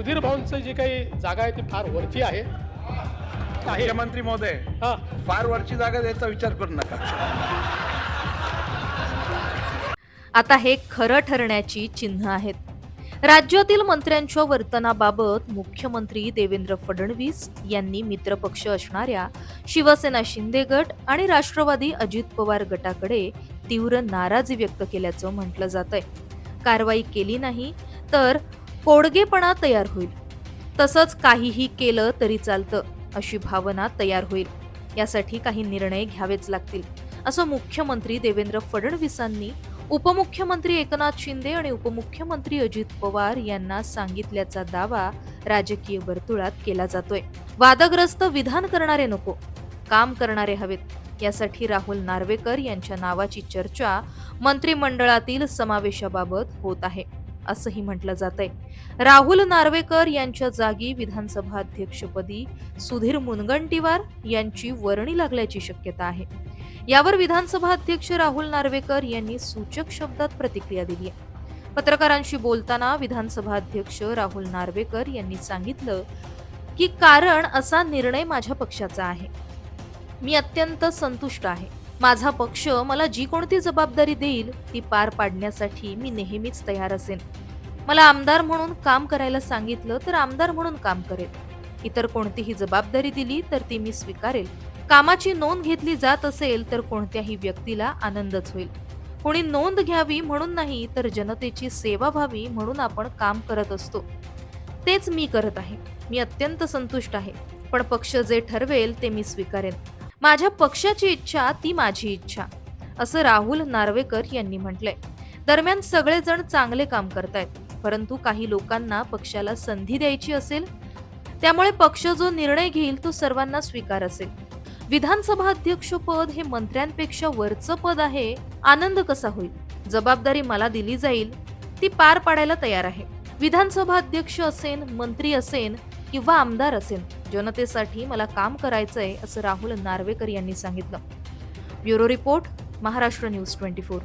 सुधीर भाऊंचं जे काही जागा आहे ती फार वरची आहे. आहे मुख्यमंत्री महोदय हा. फार वरची जागा द्यायचा विचार करू नका. आता हे खरं ठरण्याची चिन्ह आहेत. राज्यातील मंत्र्यांच्या वर्तनाबाबत मुख्यमंत्री देवेंद्र फडणवीस यांनी मित्रपक्ष असणाऱ्या शिवसेना शिंदे गट आणि राष्ट्रवादी अजित पवार गटाकडे तीव्र नाराजी व्यक्त केल्याचं म्हटलं जात आहे कारवाई केली नाही तर कोडगेपणा तयार होईल. तसंच काहीही केलं तरी चालतं अशी भावना तयार होईल. यासाठी काही निर्णय घ्यावेच लागतील असं मुख्यमंत्री देवेंद्र फडणवीसांनी उपमुख्यमंत्री एकनाथ शिंदे आणि उपमुख्यमंत्री अजित पवार यांना सांगितल्याचा दावा राजकीय वर्तुळात केला जातोय. वादग्रस्त विधान करणारे नको काम करणारे हवेत. यासाठी राहुल नार्वेकर यांच्या नावाची चर्चा मंत्रिमंडळातील समावेशाबाबत होत आहे. असंही म्हटलं जात आहे राहुल नार्वेकर यांच्या जागी विधानसभा अध्यक्षपदी सुधीर मुनगंटीवार यांची वर्णी लागल्याची शक्यता आहे. यावर विधानसभा अध्यक्ष राहुल नार्वेकर यांनी सूचक शब्दात प्रतिक्रिया दिली आहे. पत्रकारांशी बोलताना विधानसभा अध्यक्ष राहुल नार्वेकर यांनी सांगितलं की कारण असा निर्णय माझ्या पक्षाचा आहे. मी अत्यंत संतुष्ट आहे. माझा पक्ष मला जी कोणती जबाबदारी देईल ती पार पाडण्यासाठी मी नेहमीच तयार असेन. मला आमदार म्हणून काम करायला सांगितलं तर आमदार म्हणून काम करेल. इतर कोणतीही जबाबदारी दिली तर ती मी स्वीकारेल. कामाची नोंद घेतली जात असेल तर कोणत्याही व्यक्तीला आनंदच होईल. कोणी नोंद घ्यावी म्हणून नाही तर जनतेची सेवा व्हावी म्हणून आपण काम करत असतो. तेच मी करत आहे. मी अत्यंत संतुष्ट आहे. पण पक्ष जे ठरवेल ते मी स्वीकारेन. माझ्या पक्षाची इच्छा ती माझी इच्छा. असं राहुल नार्वेकर यांनी म्हटलंय. दरम्यान सगळेजण चांगले काम करतायत. परंतु काही लोकांना पक्षाला संधी द्यायची असेल त्यामुळे पक्ष जो निर्णय घेईल तो सर्वांना स्वीकार असेल. विधानसभा अध्यक्ष पद हे मंत्र्यांपेक्षा वरचं पद आहे आनंद कसा होईल? जबाबदारी मला दिली जाईल ती पार पाडायला तयार आहे. विधानसभा अध्यक्ष असेन मंत्री असेन किंवा आमदार असेन जनतेसाठी मला काम करायचंय असं राहुल नार्वेकर यांनी सांगितलं. Bureau report Maharashtra news twenty four.